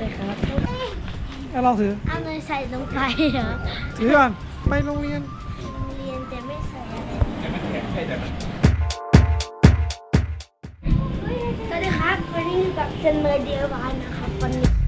เลยครับเอาลองถือเอาเนยใส่ลงไปเหรอถือก่อนไปโรงเรียนโรงเรียนแต่ไม่ใส่อะไรสวัสดีครับวันนี้อยู่กับเซนเมอร์เดียร์บานนะครับวันนี้น้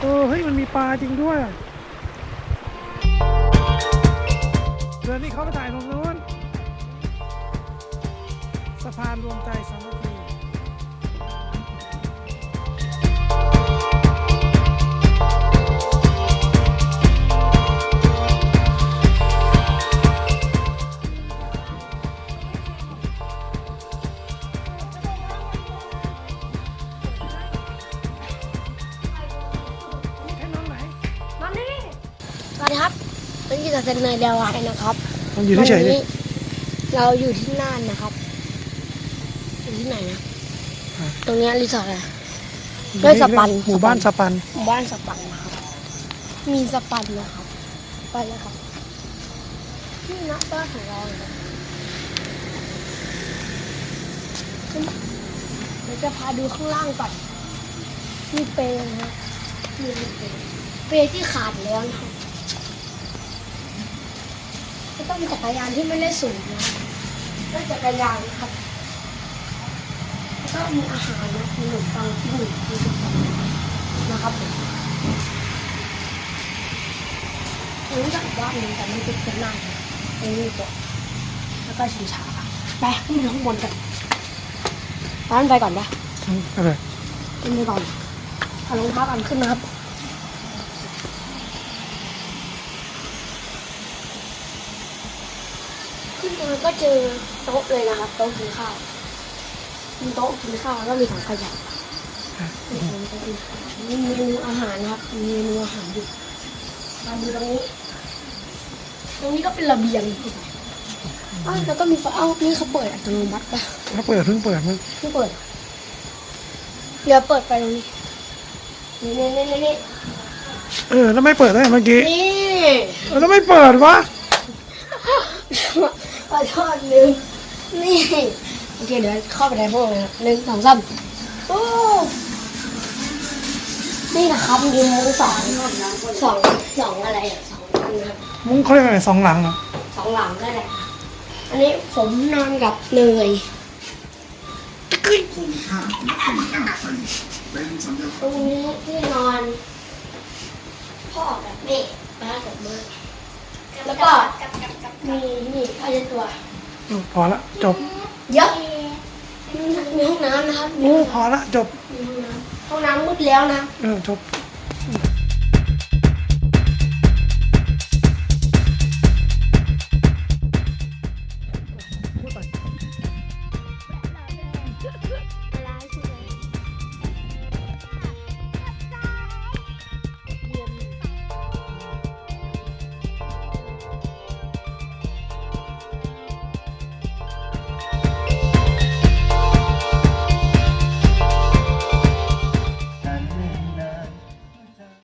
เออเฮ้ยมันมีปลาจริงด้วยเดือนนี้เขาไปถ่ายตรงนู้นสะพานรวมใจสามัคคี ดีครับวันนี้กับเซนเมอร์เดียร์บานนะครับมันอยู่เฉยๆวันดินี้เราอยู่ที่น่านนะครับ อยู่ที่ไหนนะตรงเนี้ยรีสอร์ทอะไร ด้วยสปัน หมู่บ้านสปัน หมู่บ้านสปันนะครับ มีสปันนะครับ ไปเลยครับนี่นะบ้านของเราเลยนะเดี๋ยวจะพาดูข้างล่างก่อนมีเปลนะครับมีเปลเปลที่ขาดแล้วนะครับก็ ต้องมีจักรยานที่ไม่ได้สูงนะครับก็จักรยานนะครับแล้วก็มีอาหารนะมีขนมปังที่หนึ่งมีขนมปังนะครับผมรู้จักบ้านนึงแต่ไม่เป็นเป็นหน้าเลยไอ้นี่ตัวแล้วก็ชิงช้าไปขึ้นไปข้างบนกันร้านไปก่อนปะอืมอะไรขึ้นไปก่อนเอารองเท้ากันขึ้นนะครับ ขึ้นมาก็เจอโต๊ะเลยนะครับโต๊ะกินข้าวมีโต๊ะกินข้าวแล้วก็มีถังขยะมีเมนูอาหารนะครับมีเมนูอาหารอยู่มาดูตรงนี้ตรงนี้ก็เป็นระเบียงอ้าวแล้วก็มีไฟเอ้านี่เขาเปิดอัตโนมัติปะถ้าเปิดเพิ่งเปิดมันเพิ่งเปิดเดี๋ยวเปิดไปตรงนี้นี่นี่นี่นี่เออแล้วไม่เปิดได้เมื่อกี้นี่เออแล้วไม่เปิดวะ ขอโทษลืมนี่ โอเค เดี๋ยวเข้าไปในพวกเลยนะหนึ่งสองสามโอ้นี่นะครับมีมุ้งสองสองสองอะไรอะสองอันนะครับมุ้งเขาเรียกอะไรสองหลังเหรอสองหลังก็ได้ค่ะอันนี้ผมนอนกับเนยตรงนี้ที่นอน พ่อกับแม่ป้ากับเบิร์ดแล้วก็ มีนี่ผ้าเช็ดตัวเออพอละจบเยอะมีห้องน้ำนะครับมีโอ้ห้องพอละจบน้ำห้องน้ำห้องน้ำมืดแล้วนะ เออจบ